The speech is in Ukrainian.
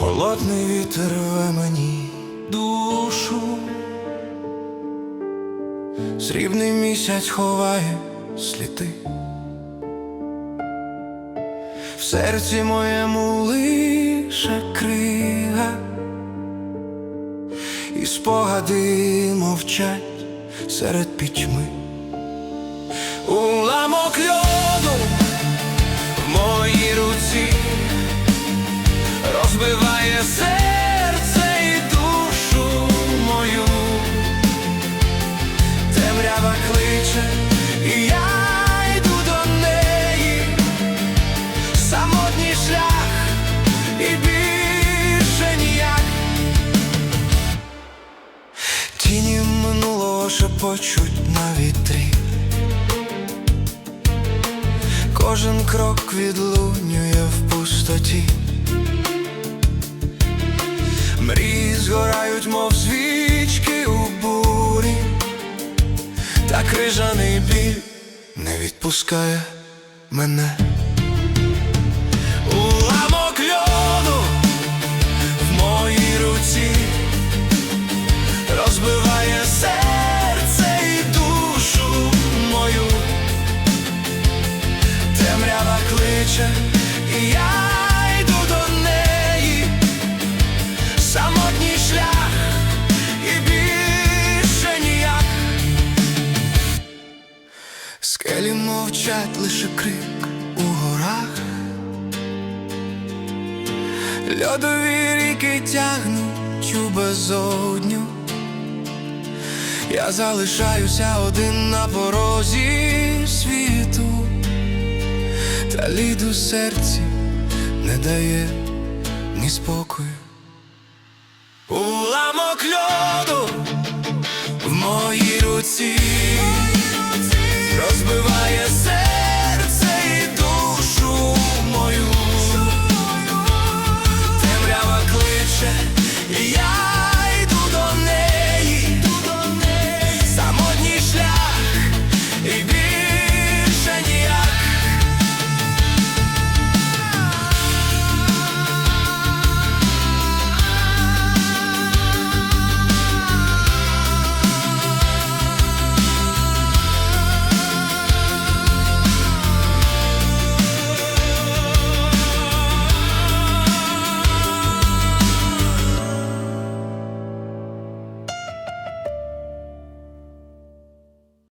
холодний вітер ве мені душу, срібний місяць ховає сліди, в серці моєму лише крига, і спогади мовчать серед пітьми. Серце і душу мою. Темрява кличе, і я йду до неї. Самотній шлях і більше ніяк. Тіні минулого шепочуть на вітрі. Кожен крок відлунює в пустоті. Мрії згорають, мов свічки у бурі, та крижаний біль не відпускає мене. Уламок льоду в моїй руці розбиває серце і душу мою. Темрява кличе, і я Скелі мовчать лише крик у горах. Льодові ріки тягнуть у безодню. Я залишаюся один на порозі світу, та лід у серці не дає ні спокою. Уламок льоду Y